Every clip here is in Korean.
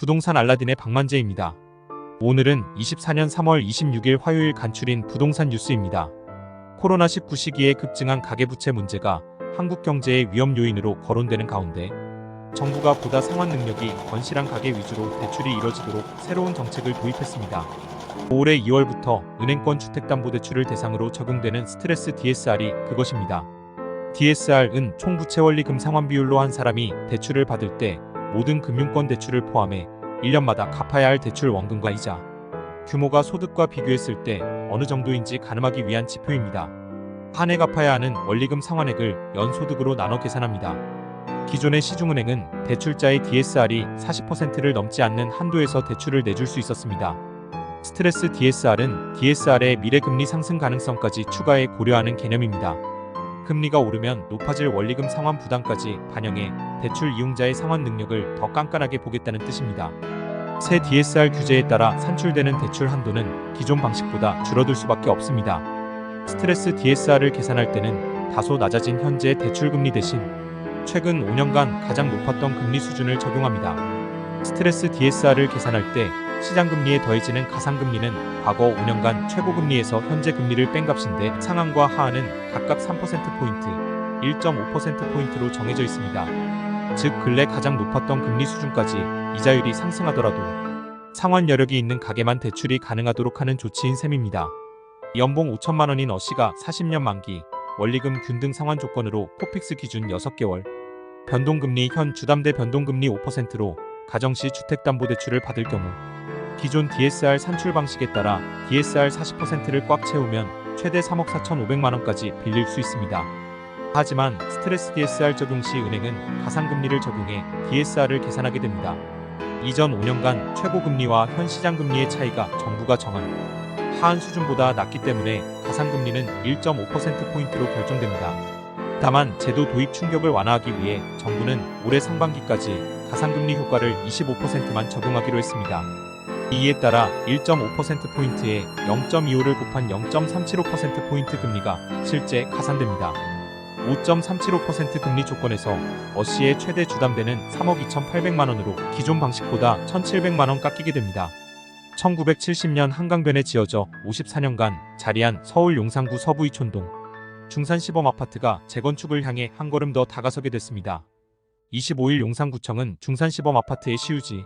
부동산 알라딘의 박만재입니다. 오늘은 24년 3월 26일 화요일 간추린 부동산 뉴스입니다. 코로나19 시기에 급증한 가계부채 문제가 한국 경제의 위험 요인으로 거론되는 가운데 정부가 보다 상환 능력이 건실한 가계 위주로 대출이 이뤄지도록 새로운 정책을 도입했습니다. 올해 2월부터 은행권 주택담보대출을 대상으로 적용되는 스트레스 DSR이 그것입니다. DSR은 총 부채 원리금 상환 비율로 한 사람이 대출을 받을 때 모든 금융권 대출을 포함해 1년마다 갚아야 할 대출 원금과 이자 규모가 소득과 비교했을 때 어느 정도인지 가늠하기 위한 지표입니다. 한 해 갚아야 하는 원리금 상환액을 연소득으로 나눠 계산합니다. 기존의 시중은행은 대출자의 DSR이 40%를 넘지 않는 한도에서 대출을 내줄 수 있었습니다. 스트레스 DSR은 DSR의 미래 금리 상승 가능성까지 추가해 고려하는 개념입니다. 금리가 오르면 높아질 원리금 상환 부담까지 반영해 대출 이용자의 상환 능력을 더 깐깐하게 보겠다는 뜻입니다. 새 DSR 규제에 따라 산출되는 대출 한도는 기존 방식보다 줄어들 수밖에 없습니다. 스트레스 DSR을 계산할 때는 다소 낮아진 현재 대출 금리 대신 최근 5년간 가장 높았던 금리 수준을 적용합니다. 스트레스 DSR을 계산할 때 시장 금리에 더해지는 가상 금리는 과거 5년간 최고 금리에서 현재 금리를 뺀 값인데 상한과 하한은 각각 3%포인트, 1.5%포인트로 정해져 있습니다. 즉 근래 가장 높았던 금리 수준까지 이자율이 상승하더라도 상환 여력이 있는 가게만 대출이 가능하도록 하는 조치인 셈입니다. 연봉 5천만 원인 어씨가 40년 만기, 원리금 균등 상환 조건으로 포픽스 기준 6개월, 변동금리 현 주담대 변동금리 5%로 가정시 주택담보대출을 받을 경우 기존 DSR 산출 방식에 따라 DSR 40%를 꽉 채우면 최대 3억 4,500만 원까지 빌릴 수 있습니다. 하지만 스트레스 DSR 적용 시 은행은 가상금리를 적용해 DSR을 계산하게 됩니다. 이전 5년간 최고 금리와 현 시장 금리의 차이가 정부가 정한 하한 수준보다 낮기 때문에 가상금리는 1.5%포인트로 결정됩니다. 다만 제도 도입 충격을 완화하기 위해 정부는 올해 상반기까지 가상금리 효과를 25%만 적용하기로 했습니다. 이에 따라 1.5%포인트에 0.25를 곱한 0.375%포인트 금리가 실제 가산됩니다. 5.375% 금리 조건에서 어시의 최대 주담대는 3억 2,800만 원으로 기존 방식보다 1,700만 원 깎이게 됩니다. 1970년 한강변에 지어져 54년간 자리한 서울 용산구 서부 이촌동 중산 시범 아파트가 재건축을 향해 한 걸음 더 다가서게 됐습니다. 25일 용산구청은 중산 시범 아파트의 시유지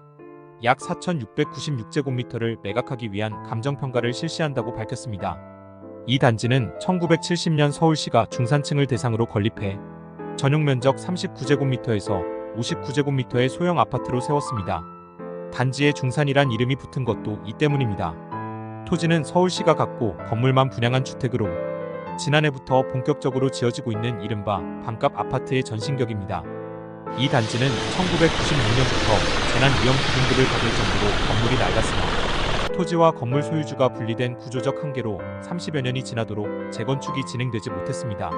약 4,696제곱미터를 매각하기 위한 감정평가를 실시한다고 밝혔습니다. 이 단지는 1970년 서울시가 중산층을 대상으로 건립해 전용 면적 39제곱미터에서 59제곱미터의 소형 아파트로 세웠습니다. 단지에 중산이란 이름이 붙은 것도 이 때문입니다. 토지는 서울시가 갖고 건물만 분양한 주택으로 지난해부터 본격적으로 지어지고 있는 이른바 반값 아파트의 전신격입니다. 이 단지는 1996년부터 재난 위험 기준급을 받을 정도로 건물이 낡았으나 토지와 건물 소유주가 분리된 구조적 한계로 30여 년이 지나도록 재건축이 진행되지 못했습니다.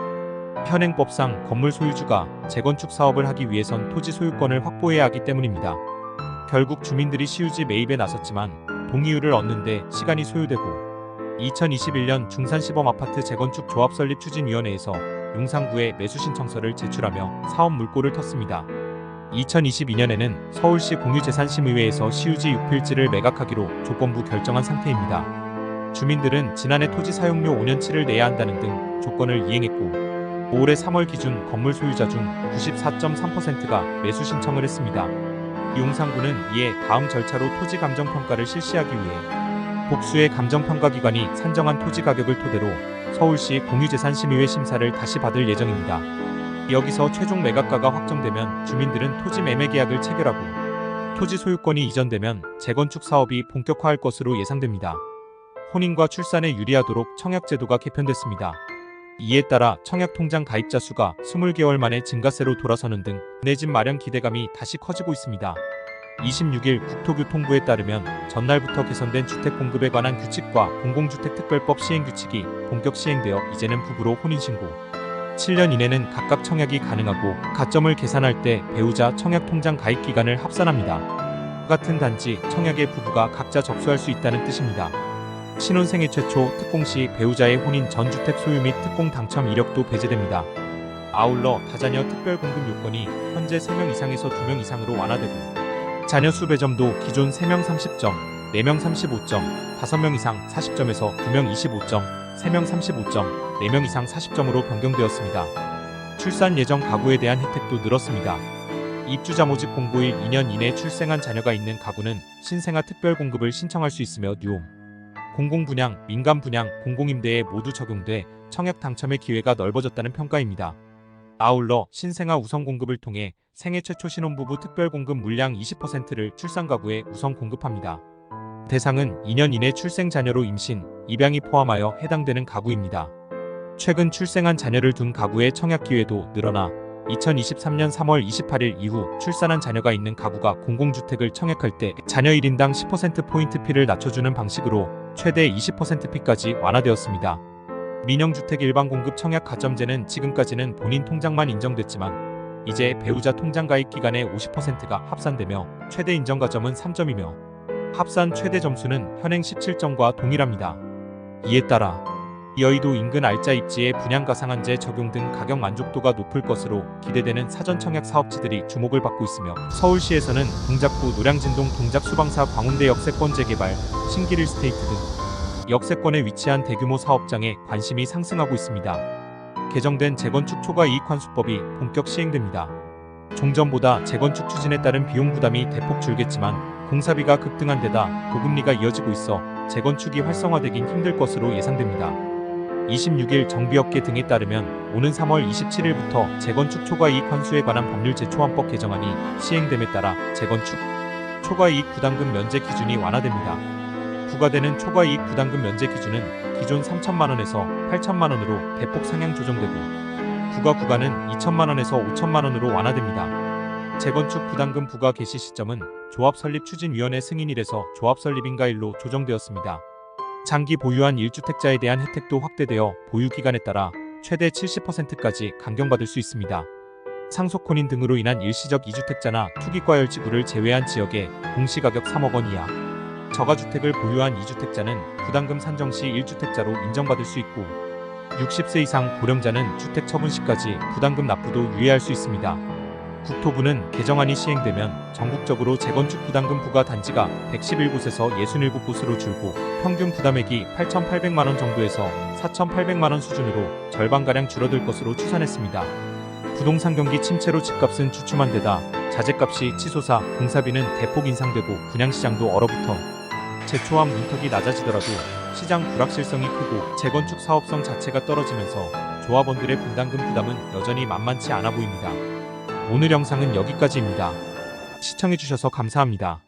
현행법상 건물 소유주가 재건축 사업을 하기 위해선 토지 소유권을 확보해야 하기 때문입니다. 결국 주민들이 시유지 매입에 나섰지만 동의율을 얻는데 시간이 소요되고 2021년 중산시범 아파트 재건축 조합 설립 추진위원회에서 용산구에 매수 신청서를 제출하며 사업 물꼬를 텄습니다. 2022년에는 서울시 공유재산심의회에서 시유지 6필지를 매각하기로 조건부 결정한 상태입니다. 주민들은 지난해 토지 사용료 5년치를 내야 한다는 등 조건을 이행했고 올해 3월 기준 건물 소유자 중 94.3%가 매수 신청을 했습니다. 용산구는 이에 다음 절차로 토지 감정 평가를 실시하기 위해 복수의 감정 평가 기관이 산정한 토지 가격을 토대로 서울시 공유재산심의회 심사를 다시 받을 예정입니다. 여기서 최종 매각가가 확정되면 주민들은 토지 매매 계약을 체결하고 토지 소유권이 이전되면 재건축 사업이 본격화할 것으로 예상됩니다. 혼인과 출산에 유리하도록 청약제도가 개편됐습니다. 이에 따라 청약통장 가입자 수가 20개월 만에 증가세로 돌아서는 등 내 집 마련 기대감이 다시 커지고 있습니다. 26일 국토교통부에 따르면 전날부터 개선된 주택 공급에 관한 규칙과 공공주택특별법 시행 규칙이 본격 시행되어 이제는 부부로 혼인신고 7년 이내는 각각 청약이 가능하고 가점을 계산할 때 배우자 청약 통장 가입 기간을 합산합니다. 같은 단지 청약에 부부가 각자 접수할 수 있다는 뜻입니다. 신혼생애 최초 특공 시 배우자의 혼인 전 주택 소유 및 특공 당첨 이력도 배제됩니다. 아울러 다자녀 특별 공급 요건이 현재 3명 이상에서 2명 이상으로 완화되고 자녀 수 배점도 기존 3명 30점, 4명 35점, 5명 이상 40점에서 2명 25점, 3명 35점, 4명 이상 40점으로 변경되었습니다. 출산 예정 가구에 대한 혜택도 늘었습니다. 입주자 모집 공고일 2년 이내 출생한 자녀가 있는 가구는 신생아 특별 공급을 신청할 수 있으며 뉴홈, 공공분양, 민간분양, 공공임대에 모두 적용돼 청약 당첨의 기회가 넓어졌다는 평가입니다. 아울러 신생아 우선 공급을 통해 생애 최초 신혼부부 특별 공급 물량 20%를 출산 가구에 우선 공급합니다. 대상은 2년 이내 출생 자녀로 임신, 입양이 포함하여 해당되는 가구입니다. 최근 출생한 자녀를 둔 가구의 청약 기회도 늘어나 2023년 3월 28일 이후 출산한 자녀가 있는 가구가 공공주택을 청약할 때 자녀 1인당 10%포인트 피를 낮춰주는 방식으로 최대 20% 피까지 완화되었습니다. 민영주택 일반 공급 청약 가점제는 지금까지는 본인 통장만 인정됐지만 이제 배우자 통장 가입 기간의 50%가 합산되며 최대 인정 가점은 3점이며 합산 최대 점수는 현행 17점과 동일합니다. 이에 따라 여의도 인근 알짜 입지의 분양가상한제 적용 등 가격 만족도가 높을 것으로 기대되는 사전 청약 사업지들이 주목을 받고 있으며 서울시에서는 동작구 노량진동 동작 수방사 광운대 역세권 재개발, 신길 스테이트 등 역세권에 위치한 대규모 사업장에 관심이 상승하고 있습니다. 개정된 재건축 초과 이익 환 수법이 본격 시행됩니다. 종전보다 재건축 추진에 따른 비용 부담이 대폭 줄겠지만 공사비가 급등한 데다 고금리가 이어지고 있어 재건축이 활성화되긴 힘들 것으로 예상됩니다. 26일 정비업계 등에 따르면 오는 3월 27일부터 재건축 초과이익 환수에 관한 법률 제초안법 개정안이 시행됨에 따라 재건축 초과이익 부담금 면제 기준이 완화됩니다. 부과되는 초과이익 부담금 면제 기준은 기존 3천만 원에서 8천만 원으로 대폭 상향 조정되고 부과 구간은 2천만 원에서 5천만 원으로 완화됩니다. 재건축 부담금 부과 개시 시점은 조합 설립 추진위원회 승인일에서 조합 설립인가일로 조정되었습니다. 장기 보유한 1주택자에 대한 혜택도 확대되어 보유 기간에 따라 최대 70%까지 감경받을 수 있습니다. 상속 혼인 등으로 인한 일시적 2주택자나 투기과열 지구를 제외한 지역에 공시가격 3억 원 이하 저가주택을 보유한 2주택자는 부담금 산정 시 1주택자로 인정받을 수 있고 60세 이상 고령자는 주택 처분 시까지 부담금 납부도 유예할 수 있습니다. 국토부는 개정안이 시행되면 전국적으로 재건축 부담금 부과 단지가 111곳에서 67곳으로 줄고 평균 부담액이 8,800만 원 정도에서 4,800만 원 수준으로 절반가량 줄어들 것으로 추산했습니다. 부동산 경기 침체로 집값은 주춤한 데다 자재값이 치솟아 공사비는 대폭 인상되고 분양시장도 얼어붙어 제초한 문턱이 낮아지더라도 시장 불확실성이 크고 재건축 사업성 자체가 떨어지면서 조합원들의 분담금 부담은 여전히 만만치 않아 보입니다. 오늘 영상은 여기까지입니다. 시청해주셔서 감사합니다.